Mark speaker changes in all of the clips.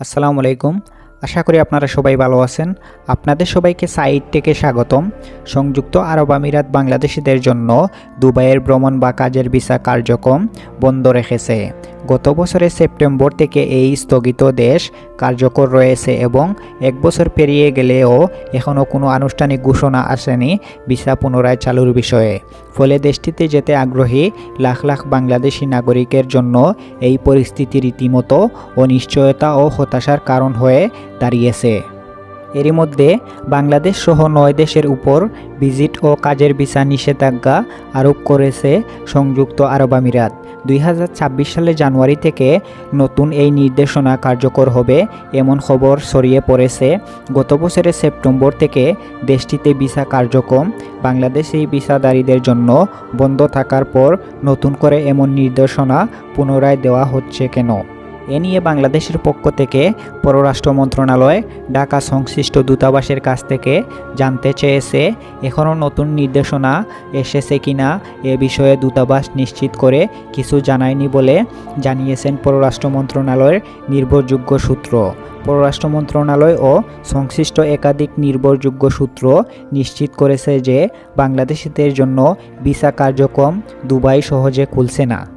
Speaker 1: আসসালামু আলাইকুম আশা করি আপনারা সবাই ভালো আছেন। আপনাদের সবাইকে সাইট থেকে স্বাগতম। সংযুক্ত আরব আমিরাত বাংলাদেশিদের জন্য দুবাইয়ের ভ্রমণ বা কাজের ভিসা কার্যক্রম বন্ধ রেখেছে। গত বছরের সেপ্টেম্বর থেকে এই স্থগিত দেশ কার্যকর রয়েছে এবং এক বছর পেরিয়ে গেলেও এখনও কোনো আনুষ্ঠানিক ঘোষণা আসেনি ভিসা পুনরায় চালুর বিষয়ে। ফলে দেশটিতে যেতে আগ্রহী লাখ লাখ বাংলাদেশি নাগরিকের জন্য এই পরিস্থিতি রীতিমতো অনিশ্চয়তা ও হতাশার কারণ হয়ে দাঁড়িয়েছে। এরই মধ্যে বাংলাদেশ সহ নয় দেশের উপর ভিজিট ও কাজের ভিসা নিষেধাজ্ঞা আরোপ করেছে সংযুক্ত আরব আমিরাত। দুই হাজার ছাব্বিশ সালে জানুয়ারি থেকে নতুন এই নির্দেশনা কার্যকর হবে এমন খবর ছড়িয়ে পড়েছে। গত বছরের সেপ্টেম্বর থেকে দেশটিতে ভিসা কার্যক্রম বাংলাদেশি ভিসাদারীদের জন্য বন্ধ থাকার পর নতুন করে এমন নির্দেশনা পুনরায় দেওয়া হচ্ছে কেন? এ নিয়ে বাংলাদেশের পক্ষ থেকে পররাষ্ট্র মন্ত্রণালয়, ঢাকা সংশ্লিষ্ট দূতাবাসের কাছ থেকে জানতে চেয়েছে, এখনও নতুন নির্দেশনা এসেছে কিনা এ বিষয়ে দূতাবাস নিশ্চিত করে কিছু জানায়নি বলে জানিয়েছেন পররাষ্ট্র মন্ত্রণালয়ের নির্ভরযোগ্য সূত্র। পররাষ্ট্র মন্ত্রণালয় ও সংশ্লিষ্ট একাধিক নির্ভরযোগ্য সূত্র নিশ্চিত করেছে যে বাংলাদেশিদের জন্য ভিসা কার্যক্রম দুবাই সহজে খুলছে না।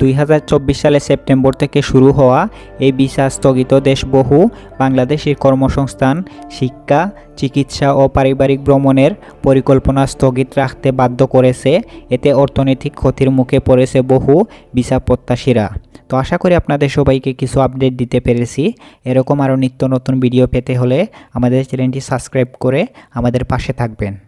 Speaker 1: দুই হাজার চব্বিশ সালে সেপ্টেম্বর থেকে শুরু হওয়া এই ভিসা স্থগিত দেশ বহু বাংলাদেশের কর্মসংস্থান, শিক্ষা, চিকিৎসা ও পারিবারিক ভ্রমণের পরিকল্পনা স্থগিত রাখতে বাধ্য করেছে। এতে অর্থনৈতিক ক্ষতির মুখে পড়েছে বহু ভিসা প্রত্যাশীরা। তো আশা করি আপনাদের সবাইকে কিছু আপডেট দিতে পেরেছি। এরকম আরও নিত্য নতুন ভিডিও পেতে হলে আমাদের চ্যানেলটি সাবস্ক্রাইব করে আমাদের পাশে থাকবেন।